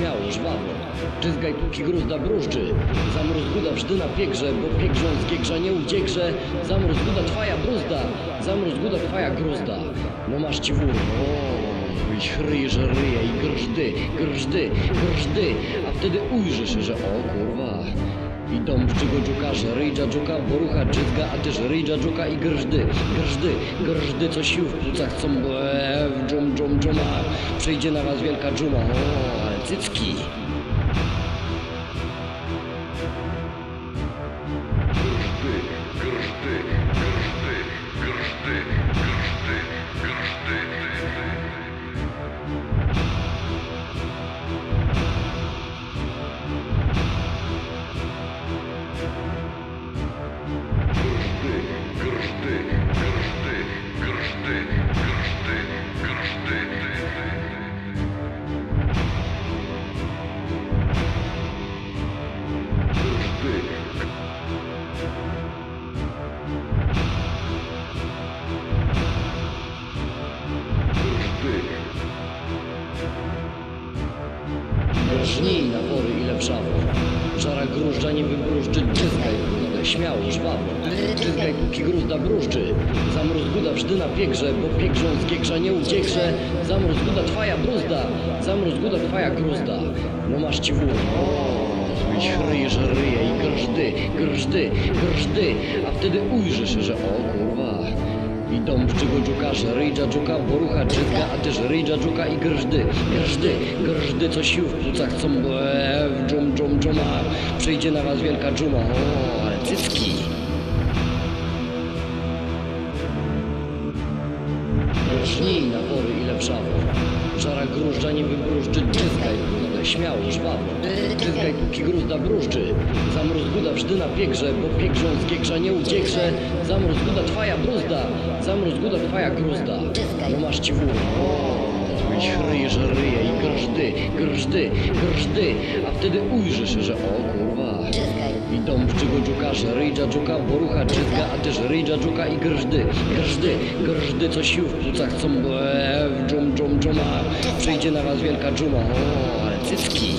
śmiało, żwawo. Dżyzgaj póki gruzda brużdży. Zamróz guda wżdy na piegrze, bo piegrząc giegrza nie udziegrze. Zamróz guda twaja bruzda, zamróz guda twaja gruzda. No masz ci wór, o, i chryj, że ryje i grżdy, grżdy, grżdy. A wtedy ujrzysz, że o kurwa. I dom czego dżuka, że ryjdża dżuka, borucha dżyzga, a też ryjdża dżuka i grżdy, grżdy, grżdy, co sił w płucach e, w dżum, dżum, dżuma. Przyjdzie na was wielka dżuma, o, ale cycki. Żnij na pory ile wrzawo. Żara grużdża nie wybrużdży, dżyzgaj gruzdę, śmiało, żwawo. Dżyzgaj póki gruzda brużdży. Zamróz guda piegrze, bo piegrząc giegrza nie uciegrze. Zamróz guda twaja bruzda, zamróz guda twaja gruzda. No masz ci wór, i chryj, że ryje i grżdy, grżdy, grżdy. A wtedy ujrzysz, że o kurwa. I dom czego dżuka, że ryjdża dżuka, borucha dżyzga, a też ryjdża dżuka i grżdy, grżdy, grżdy, co sił w płucach chcą, e, w dżum, dżum, dżuma. Przyjdzie na was wielka dżuma, o, ale cycki. Żnij na pory ile wrzawo. Żara grużdża nie wybrużdży, dżyzgaj gruzdę, śmiało, żwawo. Dżyzgaj póki gruzda brużdży. Zamróz guda wżdy na piegrze, bo piegrząc giegrza nie uciegrze. Zamróz guda twaja bruzda, zamróz guda twaja gruzda. No masz ci wór, chryj, że ryje i grżdy, grżdy, grżdy. A wtedy ujrzysz, że o kurwa. I dom czego dżuka, że ryjdża dżuka, borucha dżyzga, a też ryjdża dżuka i grżdy, grżdy, grżdy, co sił w płucach chcą, e, w dżum, dżum, dżuma. Przyjdzie na was wielka dżuma, o, ale cycki.